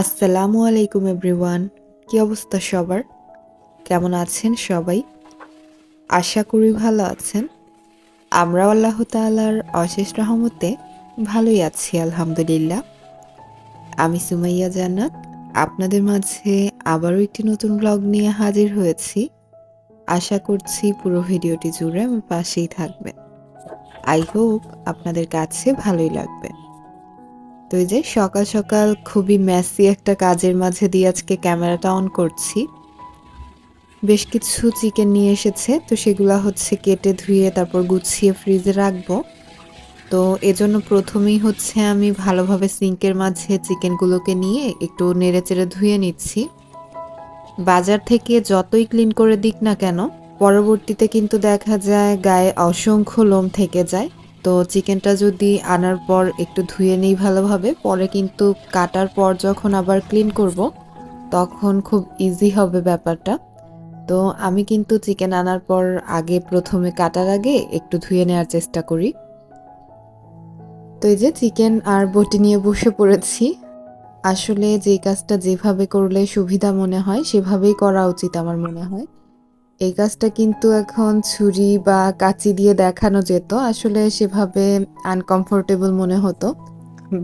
আসসালামু আলাইকুম এভরিওয়ান। কি অবস্থা সবার? কেমন আছেন সবাই? আশা করি ভালো আছেন। আমরা আল্লাহ তাআলার অশেষ রহমতে ভালোই আছি, আলহামদুলিল্লাহ। আমি সুমাইয়া জান্নাত। আপনাদের মাঝে আবারও একটি নতুন ব্লগ নিয়ে হাজির হয়েছি। আশা করছি পুরো ভিডিওটি জুড়ে আমার পাশেই থাকবেন। আই হোপ আপনাদের কাছে ভালোই লাগবে। তো এই যে সকাল সকাল খুবই ম্যাসি একটা কাজের মাঝে দিয়ে আজকে ক্যামেরাটা অন করছি। বেশ কিছু চিকেন নিয়ে এসেছে, তো সেগুলো হচ্ছে কেটে ধুয়ে তারপর গুছিয়ে ফ্রিজে রাখব। তো এজন্য প্রথমেই হচ্ছে আমি ভালোভাবে সিঙ্কের মাঝে চিকেনগুলোকে নিয়ে একটু নেড়ে চেড়ে ধুয়ে নিচ্ছি। বাজার থেকে যতই ক্লিন করে দিক না কেন, পরবর্তীতে কিন্তু দেখা যায় গায়ে অসংখ্য লোম থেকে যায়। তো চিকেনটা যদি আনার পর একটু ধুয়ে নিই ভালোভাবে, পরে কিন্তু কাটার পর যখন আবার ক্লিন করব, তখন খুব ইজি হবে ব্যাপারটা। তো আমি কিন্তু চিকেন আনার পর আগে প্রথমে কাটার আগে একটু ধুয়ে নেওয়ার চেষ্টা করি। তো এই যে চিকেন আর বটি নিয়ে বসে পড়েছি। আসলে যে কাজটা যেভাবে করলে সুবিধা মনে হয়, সেভাবেই করা উচিত আমার মনে হয়। এই কাজটা কিন্তু এখন ছুরি বা কাঁচি দিয়ে দেখানো যেত। আসলে সেভাবে আনকমফোর্টেবল মনে হতো।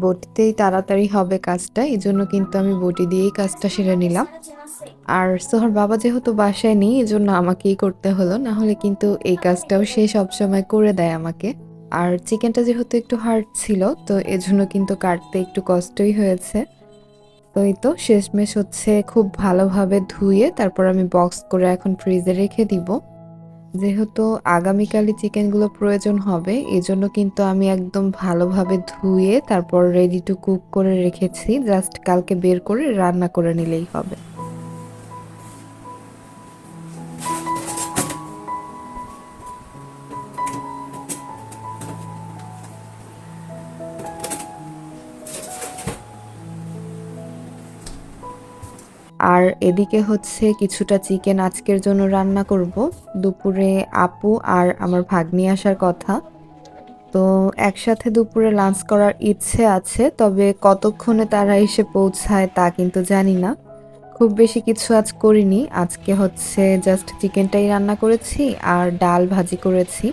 বটিতেই তাড়াতাড়ি হবে কাজটা এই জন্য কিন্তু আমি বটি দিয়েই কাজটা সেরে নিলাম। আর সোহর বাবা যেহেতু বাসায় নেই এই জন্য আমাকেই করতে হলো। না হলে কিন্তু এই কাজটাও সে সবসময় করে দেয় আমাকে। আর চিকেনটা যেহেতু একটু হার্ড ছিল, তো এজন্য কিন্তু কাটতে একটু কষ্টই হয়েছে। তো তো, শেষমেশ হচ্ছে খুব ভালোভাবে ধুয়ে তারপর আমি বক্স করে এখন ফ্রিজে রেখে দিব। যেহেতু আগামীকালই চিকেনগুলো প্রয়োজন হবে, এজন্য কিন্তু আমি একদম ভালোভাবে ধুয়ে তারপর রেডি টু কুক করে রেখেছি। জাস্ট কালকে বের করে রান্না করে নিলেই হবে। আর এদিকে হচ্ছে কিছুটা চিকেন আজকের জন্য রান্না করব। দুপুরে আপু আর আমার ভাগ্নি আসার কথা। তো একসাথে দুপুরে লাঞ্চ করার ইচ্ছে আছে, তবে কতক্ষণে তারা এসে পৌঁছায় তা কিন্তু জানি না। খুব বেশি কিছু আজ করিনি। আজকে হচ্ছে জাস্ট চিকেনটাই রান্না করেছি আর ডাল ভাজি করেছি।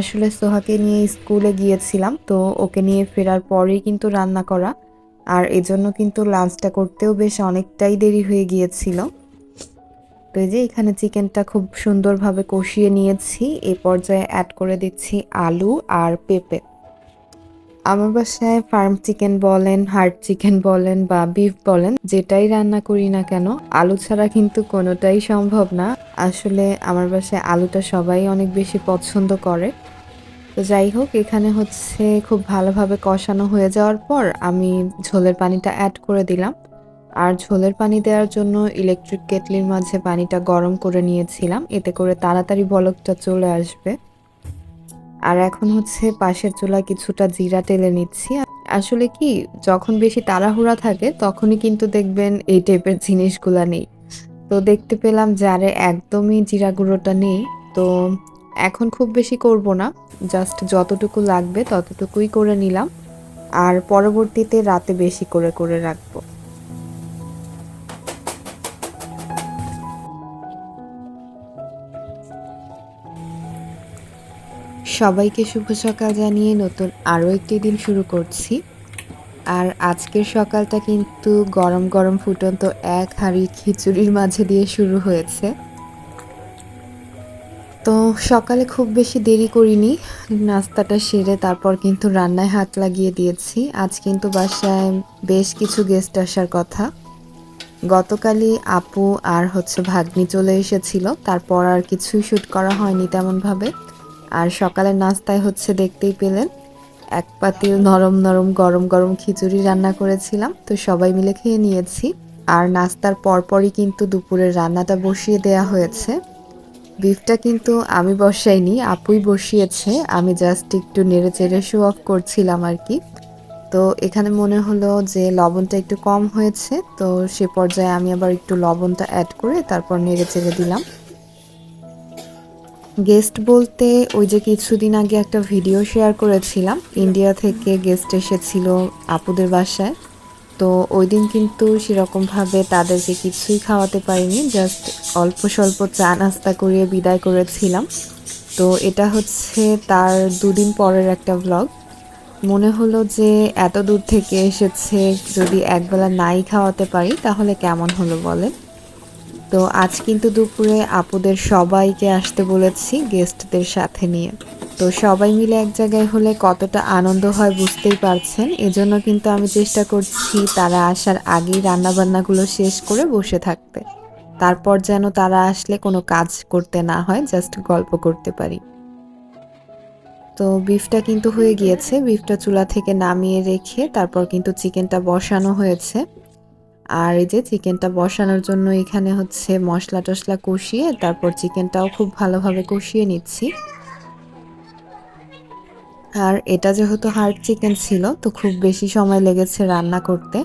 আসলে সোহাকে নিয়ে স্কুলে গিয়েছিলাম, তো ওকে নিয়ে ফেরার পরেই কিন্তু রান্না করা। আর এজন্য কিন্তু লাঞ্চটা করতেও বেশ অনেকটাই দেরি হয়ে গিয়েছিল। তো এই যে এখানে চিকেনটা খুব সুন্দরভাবে কষিয়ে নিয়েছি, এ পর্যায়ে অ্যাড করে দিচ্ছি আলু আর পেঁপে। আমার বাসায় ফার্ম চিকেন বলেন হার্ড চিকেন বলেন বা বিফ বলেন, যেটাই রান্না করি না কেন, আলু ছাড়া কিন্তু কোনোটাই সম্ভব না। আসলে আমার বাসায় আলুটা সবাই অনেক বেশি পছন্দ করে। তো যাই হোক, এখানে হচ্ছে খুব ভালোভাবে কষানো হয়ে যাওয়ার পর আমি ঝোলের পানিটা অ্যাড করে দিলাম। আর ঝোলের পানি দেওয়ার জন্য ইলেকট্রিক কেটলির মাঝে পানিটা গরম করে নিয়েছিলাম। এতে করে তাড়াতাড়ি বলকটা চলে আসবে। আর এখন হচ্ছে পাশের চুলায় কিছুটা জিরা টেলে নিচ্ছি। আসলে কি, যখন বেশি তাড়াহুড়া থাকে, তখনই কিন্তু দেখবেন এই টাইপের জিনিসগুলা নেই। তো দেখতে পেলাম যারে একদমই জিরা গুঁড়োটা নেই, তো এখন খুব বেশি করব না জাস্ট যতটুকু লাগবে ততটুকুই করে নিলাম, আর পরবর্তীতে রাতে বেশি করে করে রাখব। সবাইকে শুভ সকাল জানিয়ে নতুন আরও একটি দিন শুরু করছি। আর আজকের সকালটা কিন্তু গরম গরম ফুটন্ত এক হাঁড়ি খিচুড়ির মাঝে দিয়ে শুরু হয়েছে। তো সকালে খুব বেশি দেরি করিনি। নাস্তাটা সেরে তারপর কিন্তু রান্নায় হাত লাগিয়ে দিয়েছি। আজ কিন্তু বাসায় বেশ কিছু গেস্ট আসার কথা। গতকালই আপু আর হচ্ছে ভাগ্নি চলে এসেছিল। তারপর আর কিছুই শ্যুট করা হয়নি তেমনভাবে। আর সকালের নাস্তায় হচ্ছে দেখতেই পেলেন, এক পাতিল নরম নরম গরম গরম খিচুড়ি রান্না করেছিলাম। তো সবাই মিলে খেয়ে নিয়েছি। আর নাস্তার পরপরই কিন্তু দুপুরের রান্নাটা বসিয়ে দেয়া হয়েছে। বিফটা কিন্তু আমি বসাইনি, আপুই বসিয়েছে। আমি জাস্ট একটু নেড়ে চেড়ে শো অফ করছিলাম আর কি। তো এখানে মনে হলো যে লবণটা একটু কম হয়েছে, তো সে পর্যায়ে আমি আবার একটু লবণটা অ্যাড করে তারপর নেড়ে চেড়ে দিলাম। গেস্ট বলতে ওই যে কিছুদিন আগে একটা ভিডিও শেয়ার করেছিলাম। ইন্ডিয়া থেকে গেস্ট এসেছিল আপুদের বাসায়। তো ওই দিন কিন্তু সেরকমভাবে তাদেরকে কিছুই খাওয়াতে পারিনি জাস্ট অল্প স্বল্প চা নাস্তা করিয়ে বিদায় করেছিলাম। তো এটা হচ্ছে তার দুদিন পরের একটা ব্লগ মনে হলো যে এত দূর থেকে এসেছে, যদি একবেলা নাই খাওয়াতে পারি তাহলে কেমন হলো বলে তো আজ কিন্তু দুপুরে আপুদের সবাইকে আসতে বলেছি গেস্টদের সাথে নিয়ে। তো সবাই মিলে এক জায়গায় হলে কতটা আনন্দ হয় বুঝতেই পারছেন। এজন্য কিন্তু আমি চেষ্টা করছি তারা আসার আগেই রান্নাবান্নাগুলো শেষ করে বসে থাকতে। তারপর যেন তারা আসলে কোনো কাজ করতে না হয়, জাস্ট গল্প করতে পারি। তো বিফটা কিন্তু হয়ে গিয়েছে। বিফটা চুলা থেকে নামিয়ে রেখে তারপর কিন্তু চিকেনটা বসানো হয়েছে। আর এই যে চিকেনটা বসানোর জন্য এখানে হচ্ছে মশলা টশলা কষিয়ে তারপর চিকেনটাও খুব ভালোভাবে কষিয়ে নিচ্ছি। আর এটা যেহেতু হার্ড চিকেন ছিল, তো খুব বেশি সময় লেগেছে রান্না করতে।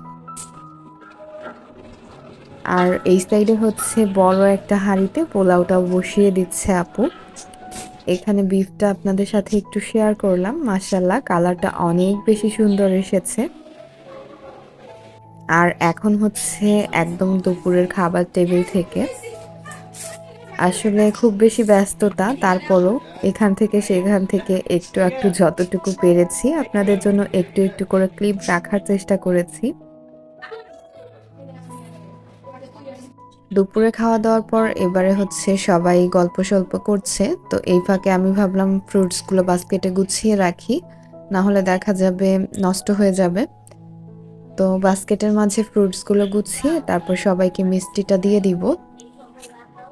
আর এই সাইডে হচ্ছে বড় একটা হাঁড়িতে পোলাওটাও বসিয়ে দিচ্ছে আপু। এখানে বিফটা আপনাদের সাথে একটু শেয়ার করলাম মাসাল্লাহ কালারটা অনেক বেশি সুন্দর এসেছে। আর এখন হচ্ছে একদম দুপুরের খাবার টেবিল থেকে আসলে খুব বেশি ব্যস্ততা, তারপরও এখান থেকে সেখান থেকে একটু একটু যতটুকু পেরেছি, আপনাদের জন্য একটু একটু করে ক্লিপ রাখার চেষ্টা করেছি। দুপুরে খাওয়া দাওয়ার পর এবারে হচ্ছে সবাই গল্প সল্প করছে, তো এই ফাঁকে আমি ভাবলাম ফ্রুটসগুলো বাস্কেটে গুছিয়ে রাখি, না হলে দেখা যাবে নষ্ট হয়ে যাবে। তো বাস্কেটের মাঝে ফ্রুটসগুলো গুছিয়ে তারপর সবাইকে মিষ্টিটা দিয়ে দিব।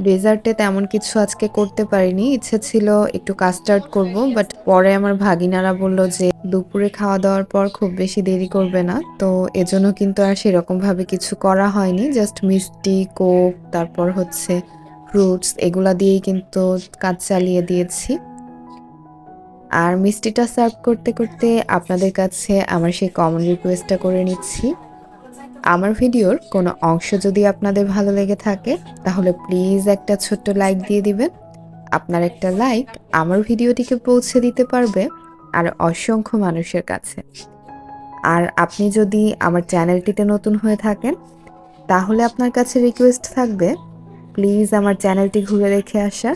ডেজার্টে তেমন কিছু আজকে করতে পারিনি। ইচ্ছে ছিল একটু কাস্টার্ড করব বাট পরে আমার ভাগিনারা বলল যে দুপুরে খাওয়া দাওয়ার পর খুব বেশি দেরি করবে না। তো এজন্য কিন্তু আর সেরকমভাবে কিছু করা হয়নি জাস্ট মিষ্টি, কোক, তারপর হচ্ছে ফ্রুটস এগুলা দিয়েই কিন্তু কাজ চালিয়ে দিয়েছি। আর মিষ্টিটা সার্ভ করতে করতে আপনাদের কাছে আমার সেই কমন রিকোয়েস্টটা করে নিচ্ছি। আমার ভিডিওর কোনো অংশ যদি আপনাদের ভালো লেগে থাকে, তাহলে প্লিজ একটা ছোট্ট লাইক দিয়ে দিবেন। আপনার একটা লাইক আমার ভিডিওটিকে পৌঁছে দিতে পারবে আর অসংখ্য মানুষের কাছে। আর আপনি যদি আমার চ্যানেলটিতে নতুন হয়ে থাকেন, তাহলে আপনার কাছে রিকোয়েস্ট থাকবে প্লিজ আমার চ্যানেলটি ঘুরে রেখে আসা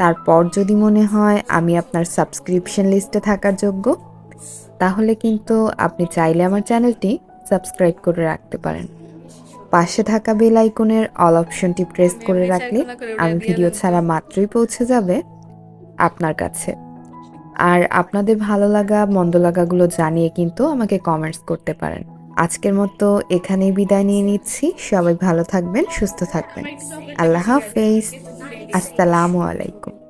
তারপর যদি মনে হয় আমি আপনার সাবস্ক্রিপশন লিস্টে থাকার যোগ্য, তাহলে কিন্তু আপনি চাইলে আমার চ্যানেলটি সাবস্ক্রাইব করে রাখতে পারেন। পাশে থাকা বেল আইকনের অল অপশনটি প্রেস করে রাখলে আমি ভিডিও ছাড়া মাত্রই পৌঁছে যাবে আপনার কাছে। আর আপনাদের ভালো লাগা মন্দ লাগাগুলো জানিয়ে কিন্তু আমাকে কমেন্টস করতে পারেন। আজকের মতো এখানেই বিদায় নিয়ে নিচ্ছি। সবাই ভালো থাকবেন সুস্থ থাকবেন। আল্লাহ হাফেজ। আসসালামু আলাইকুম।